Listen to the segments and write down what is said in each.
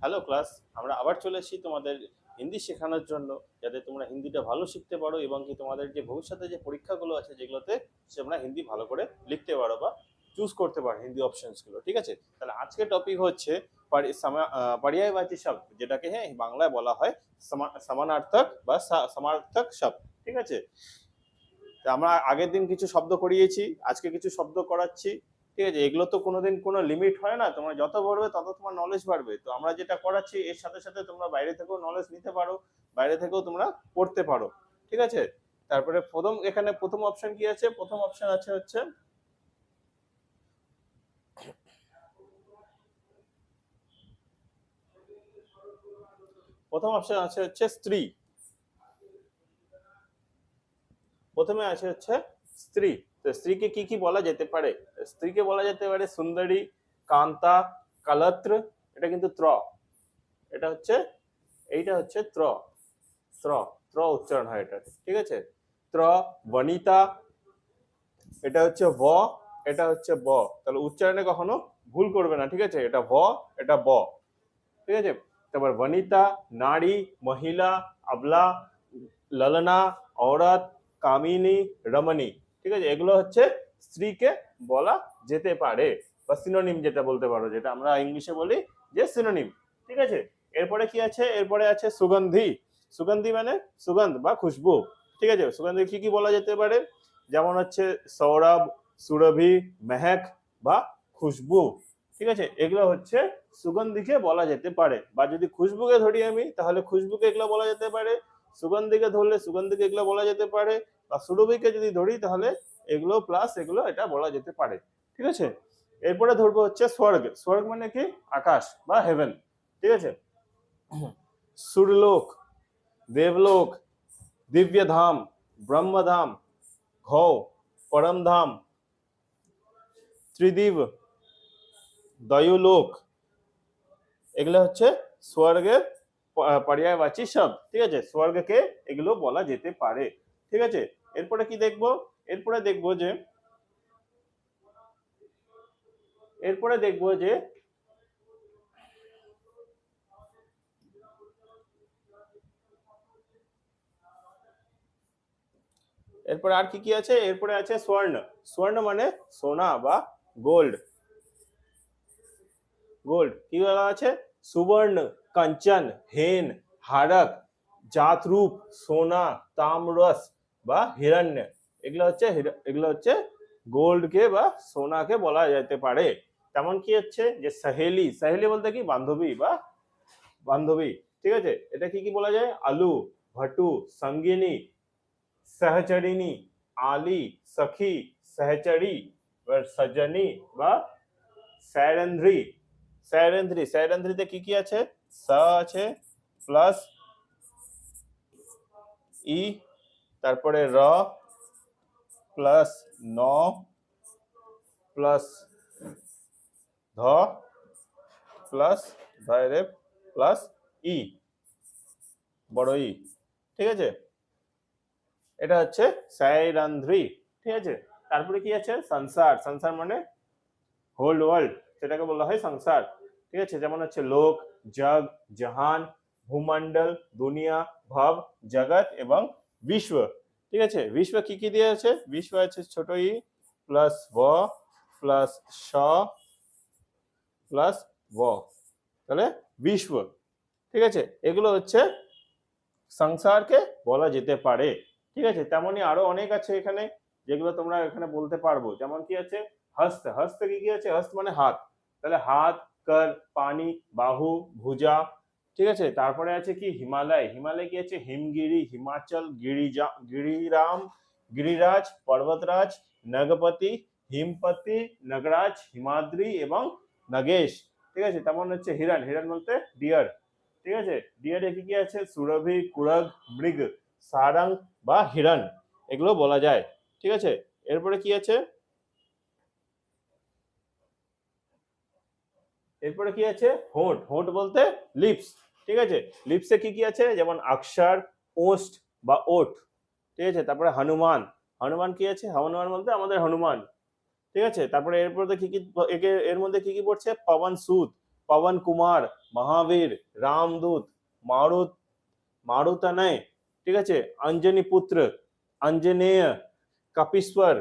Hello class, আমরা আবার চলে এসেছি তোমাদের হিন্দি শেখানোর জন্য। যাতে তোমরা হিন্দিটা ভালো শিখতে পারো এবং কি তোমাদের যে ভবিষ্যতে যে পরীক্ষাগুলো আছে যেগুলোতে তোমরা হিন্দি ভালো করে লিখতে পারো বা চুজ করতে পারো হিন্দি অপশনসগুলো ঠিক আছে? তাহলে আজকের টপিক হচ্ছে পারি- পর্যায়বাচী শব্দ, যেটাকে হ্যাঁ বাংলায় বলা হয় সমা- সমানার্থক বা সমার্থক শব্দ, ঠিক আছে? আমরা আগের দিন কিছু শব্দ করিয়েছি, আজকে কিছু শব্দ করাচ্ছি। ঠিক আছে, এগুলো তো কোনোদিন কোনো লিমিট হয় না, তোমরা যত পড়বে তত তোমার নলেজ বাড়বে। তো আমরা যেটা করাচ্ছি, এর সাথে সাথে তোমরা বাইরে থেকেও নলেজ নিতে পারো, বাইরে থেকেও তোমরা পড়তে পারো, ঠিক আছে? তারপরে প্রথম, এখানে প্রথম অপশন কি আছে? প্রথম অপশন আছে হচ্ছে প্রথম অপশন আছে হচ্ছে স্ত্রী। প্রথমে আছে হচ্ছে স্ত্রী। তো স্ত্রীকে কি কি বলা যেতে পারে? স্ত্রীকে বলা যেতে পারে সুন্দরী, কান্তা, কালত্র, এটা কিন্তু ত্র। এটা হচ্ছে, এইটা হচ্ছে ত্র। ত্র ত্র উচ্চারণ হয় এটা। ঠিক আছে? ত্র, বনিতা, এটা হচ্ছে ব, এটা হচ্ছে ব। তাহলে উচ্চারণে কখনো ভুল করবে না, ঠিক আছে? এটা ভ, এটা ব। ঠিক আছে? তারপর বনিতা, নারী, মহিলা, আবলা, ললনা, ঔরত, কামিনী, রমণী। ঠিক আছে? এগুলো হচ্ছে স্ত্রীকে বলা যেতে পারে বা সিনোনিম যেটা বলতে পারো, যেটা আমরা ইংলিশে বলি যে সিনোনিম ঠিক আছে? এরপরে কি আছে? এরপরে আছে সুগন্ধি। সুগন্ধি মানে সুগন্ধ বা খুশবু, ঠিক আছে? সুগন্ধি কি কি বলা যেতে পারে? যেমন হচ্ছে সৌরভ, সুরভি, মেহেক বা খুশবু, ঠিক আছে? এগুলো হচ্ছে সুগন্ধিকে বলা যেতে পারে। বা যদি খুশবুকে ধরি আমি, তাহলে খুশবুকে এগুলো বলা যেতে পারে। সুগন্ধিকে ধরলে সুগন্ধিকে এগুলো বলা যেতে পারে, বা সুরভিকে যদি ধরি তাহলে এগুলো প্লাস এগুলো এটা বলা যেতে পারে, ঠিক আছে? এরপরে ধরবো হচ্ছে স্বর্গ স্বর্গ মানে কি? আকাশ বা হেভেন ঠিক আছে? সুরলোক, দেবলোক, দিব্যধাম, ব্রহ্মধাম ঘৌ পরমধাম, ত্রিদিব, দয়ুলোক, এগুলো হচ্ছে স্বর্গের পর্যায়বাচী শব্দ ঠিক আছে? স্বর্গকে এগুলো বলা যেতে পারে, ঠিক আছে? এরপরে কি দেখব? এরপরে দেখব যে, এরপরে দেখব যে, এরপরে আর কি কি আছে? এরপরে আছে স্বর্ণ। স্বর্ণ মানে সোনা বা গোল্ড। গোল্ড, কি বলা আছে? সুবর্ণ। কাঞ্চন হেন হারক জাতরূপ সোনা তামরস বা হিরণ্য। এগুলো হচ্ছে এগুলো হচ্ছে গোল্ডকে বা সোনাকে বলা যেতে পারে। তেমন কি হচ্ছে যে সহেলি সহেলি বলতে কি? বান্ধবী বা বান্ধবী, ঠিক আছে? এটা কি কি বলা যায়? আলু ভটু সঙ্গিনী, সহচরিণী, আলি, সখী, সহচরি সজনী, বা স্যারেন্দ্রী। স্যারেন্দ্রী, স্যারেন্দ্রীতে কি কি আছে? স আছে প্লাস ই তারপরে র প্লাস ন প্লাস ধ প্লাস ধরে প্লাস ই বড় ই ঠিক আছে? এটা হচ্ছে সাইরান্ধ্রি, ঠিক আছে? তারপরে কি আছে? সংসার সংসার মানে হোল ওয়ার্ল্ড সেটাকে বলা হয় সংসার, ঠিক আছে? যেমন হচ্ছে লোক জগ জাহান ভূমণ্ডল দুনিয়া ভব জগৎ এবং বিশ্ব ঠিক আছে বিশ্ব কি কি দিয়ে আছে বিশ্ব আছে ছোট ই প্লাস ভ প্লাস স প্লাস ভ তাহলে বিশ্ব ঠিক আছে এগুলো হচ্ছে সংসারকে বলা যেতে পারে ঠিক আছে তেমনই আরও অনেক আছে এখানে যেগুলো তোমরা এখানে বলতে পারব যেমন কি আছে হস্ত হস্ত কি কি আছে হস্ত মানে হাত তাহলে হাত কর, পানি, বাহু, ভুজা, ঠিক আছে? তারপরে আছে কি? হিমালয়। হিমালয় কি আছে? হিমগিরি, হিমাচল, গিরিজা, গিরিরাম, গিরিরাজ, পর্বতরাজ, নগপতি, হিমপতি, নগরাজ, হিমাদ্রি এবং নগেশ। ঠিক আছে? তেমন হচ্ছে হিরণ হিরণ বলতে ডিয়ার ঠিক আছে? ডিয়ারে কি কি আছে? সুরভি, কুরগ, মৃগ, সারং বা হিরণ। এগুলো বলা যায়। ঠিক আছে? এরপরে কি আছে? এরপরে কি আছে? হোঁট। হোঁট বলতে লিপস। ঠিক আছে? লিপসে কি কি আছে? যেমন অক্ষর, ওস্ট বা ওট। ঠিক আছে? তারপরে হনুমান। হনুমান কি আছে? হনুমান বলতে আমাদের হনুমান। ঠিক আছে? তারপরে এরপরে কি কি এর মধ্যে কি কি পড়ছে? পবন সুদ, পবন কুমার, মহাবীর, রামদূত, মারুত, মারুতানয়। ঠিক আছে? অঞ্জনী পুত্র, অঞ্জনেয়, কপিশ্বর,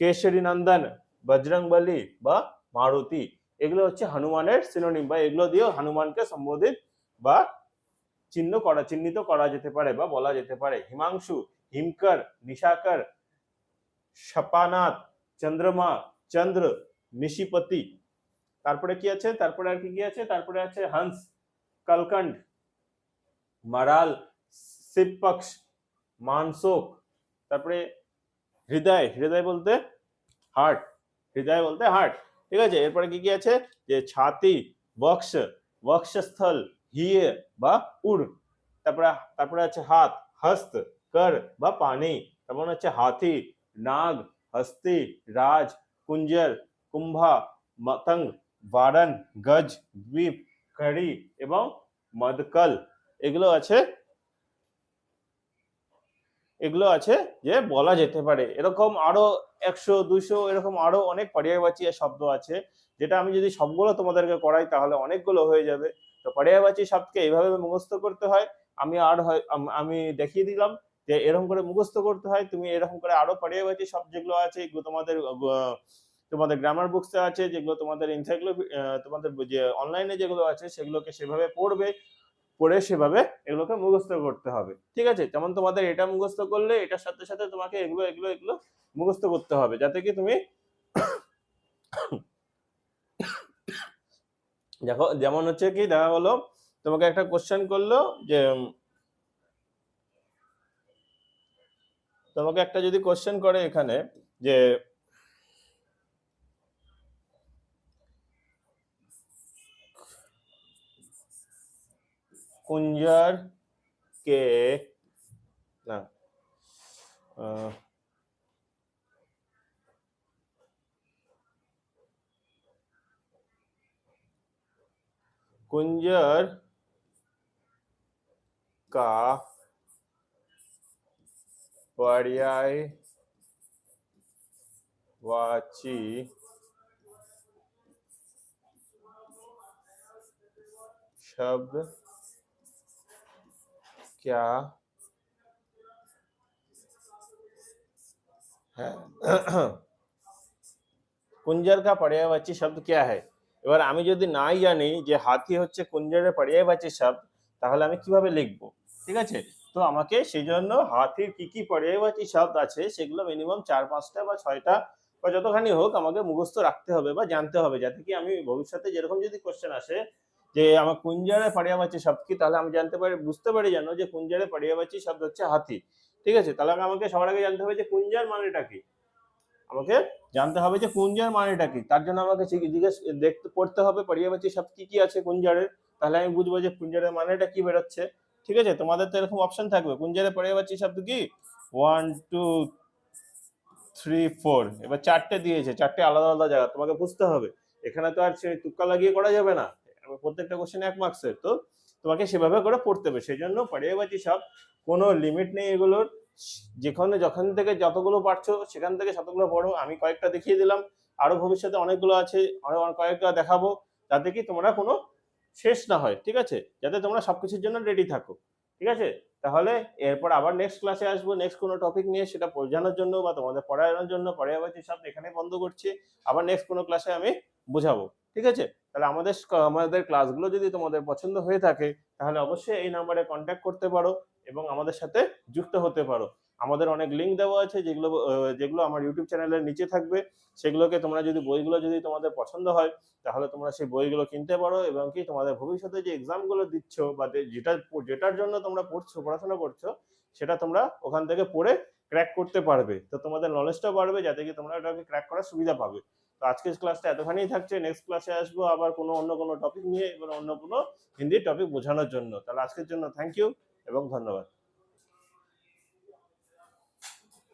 কেশরী নন্দন, বজরংবলী বা মারুতি। এগুলো হচ্ছে হনুমানের সিনোনিম বা এগুলো দিয়েও হনুমানকে সম্বোধিত বা চিহ্ন করা, চিহ্নিত করা যেতে পারে বা বলা যেতে পারে। হিমাংশু, হিমকর, নিশাকর, সপানাথ, চন্দ্রমা, চন্দ্র, নিশিপতি। তারপরে কি আছে? তারপরে আর কি কি আছে? তারপরে আছে হংস, কলকণ্ড, মারাল, শিবপক্ষ, মানসোক। তারপরে হৃদয় হৃদয় বলতে হার্ট হৃদয় বলতে হার্ট ঠিক আছে? এরপরে কি কি আছে? যে ছাতি, বক্স বক্ষস্থল হিয়ে বা উড়। তারপরে তারপরে আছে হাত, হস্ত, কর বা পানি। তারপর হচ্ছে হাতি, নাগ, হস্তি, রাজ, কুঞ্জর, কুম্ভা মতঙ্গ বারন গজ, দ্বীপ কড়ি এবং মদকল। এগুলো আছে এগুলো আছে যে বলা যেতে পারে। এরকম আরও একশো, দুইশো, এরকম আরও অনেক পর্যায়বাচী শব্দ আছে, যেটা আমি যদি সবগুলো তোমাদেরকে করাই তাহলে অনেকগুলো হয়ে যাবে। তো পর্যায়বাচী শব্দকে এইভাবে মুখস্থ করতে হয়। আমি আর আমি দেখিয়ে দিলাম যে এরকম করে মুখস্থ করতে হয়। তুমি এরকম করে আরও পর্যায়বাচী শব্দ যেগুলো আছে, এগুলো তোমাদের তোমাদের গ্রামার বুকসে আছে, যেগুলো তোমাদের ইনসাইক্লো তোমাদের যে অনলাইনে যেগুলো আছে, সেগুলোকে সেভাবে পড়বে। পড়ে সেভাবে এগুলোকে মুখস্থ করতে হবে। ঠিক আছে? যেমন তোমাদের এটা মুখস্থ করলে, এটার সাথে সাথে তোমাকে এগুলো এগুলো এগুলো মুখস্থ করতে হবে। যাতে কি তুমি দেখো, যেমন হচ্ছে কি দেখা গেলো তোমাকে একটা কোশ্চেন করল যে তোমাকে একটা যদি কোশ্চেন করে এখানে যে कुंजर के ना अ, कुंजर का पर्याय वाची शब्द क्या है কুঞ্জার কা পর্যায়বাচী শব্দ क्या है এবার আমি যদি নাই জানি যে হাতি হচ্ছে কুঞ্জারের পর্যায়বাচী শব্দ তাহলে আমি কিভাবে লিখবো ঠিক আছে তো আমাকে সেই জন্য হাতির কি কি পর্যায়বাচী শব্দ আছে সেগুলো মিনিমাম চার পাঁচটা বা ছয়টা বা যতখানি হোক আমাকে মুখস্থ রাখতে হবে বা জানতে হবে যাতে কি আমি ভবিষ্যতে যেরকম যদি কোশ্চেন আসে যে আমার কুঞ্জারে পর্যায়বাচী শব্দ কি, তাহলে আমি জানতে পারি, বুঝতে পারি জানো যে কুঞ্জারে পর্যায়বাচী শব্দ হচ্ছে হাতি। ঠিক আছে? তাহলে আমাকে সবার আগে জানতে হবে যে কুঞ্জার মানেটা কি? আমাকে জানতে হবে যে কুঞ্জার মানেটা কি? তার জন্য আমাকে জিজ্ঞেস, দেখতে, পড়তে হবে পর্যায়বাচী শব্দ কি কি আছে কুঞ্জারের তাহলে আমি বুঝব যে কুঞ্জারের মানেটা কি বেরোচ্ছে। ঠিক আছে? তোমাদের তো এরকম অপশন থাকবে। কুঞ্জারে পর্যায়বাচী শব্দ কি? ওয়ান টু থ্রি ফোর এবার চারটে দিয়েছে। চারটে আলাদা আলাদা জায়গা। তোমাকে বুঝতে হবে। এখানে তো আর সে তুক্কা লাগিয়ে করা যাবে না। প্রত্যেকটা কোশ্চেন এক মার্কসের তো তোমাকে সেভাবে করে পড়তে হবে। সেই জন্য পর্যায়বাচী সব। কোনো লিমিট নেই এগুলোর। যেখানে, যখন থেকে যতগুলো পারছ, সেখান থেকে যতগুলো পড়ো। আমি কয়েকটা দেখিয়ে দিলাম। আরও ভবিষ্যতে অনেকগুলো আছে। আরও কয়েকটা দেখাবো। যাতে কি তোমরা কোনো শেষ না হয়, ঠিক আছে? যাতে তোমরা সবকিছুর জন্য রেডি থাকো, ঠিক আছে? তাহলে এরপর আবার নেক্সট ক্লাসে আসব। নেক্সট কোনো টপিক নিয়ে সেটা বোঝানোর জন্য বা তোমাদের পড়ানোর জন্য পর্যায়বাচী সব এখানে বন্ধ করছি। আবার নেক্সট কোনো ক্লাসে আমি বোঝাবো, ঠিক আছে? তাহলে আমাদের আমাদের ক্লাসগুলো যদি তোমাদের পছন্দ হয়ে থাকে, তাহলে অবশ্যই এই নাম্বারে কন্ট্যাক্ট করতে পারো এবং আমাদের সাথে যুক্ত হতে পারো। আমাদের অনেক লিঙ্ক দেওয়া আছে যেগুলো যেগুলো আমার ইউটিউব চ্যানেলের নিচে থাকবে। সেগুলোকে তোমরা যদি, বইগুলো যদি তোমাদের পছন্দ হয়, তাহলে তোমরা সেই বইগুলো কিনতে পারো এবং কি তোমাদের ভবিষ্যতে যে এক্সামগুলো দিচ্ছ বা যেটা, যেটার জন্য তোমরা পড়ছো, পড়াশোনা করছ, সেটা তোমরা ওখান থেকে পড়ে ক্র্যাক করতে পারবে। তো তোমাদের নলেজটা বাড়বে যাতে কি তোমরা ওটাকে ক্র্যাক করার সুবিধা পাবে। তো আজকের ক্লাসটা এতখানি থাকছে নেক্সট ক্লাসে আসব আবার কোনো অন্য কোনো টপিক নিয়ে, এবার অন্য কোনো হিন্দি টপিক বোঝানোর জন্য। তাহলে আজকের জন্য থ্যাংক ইউ এবং ধন্যবাদ।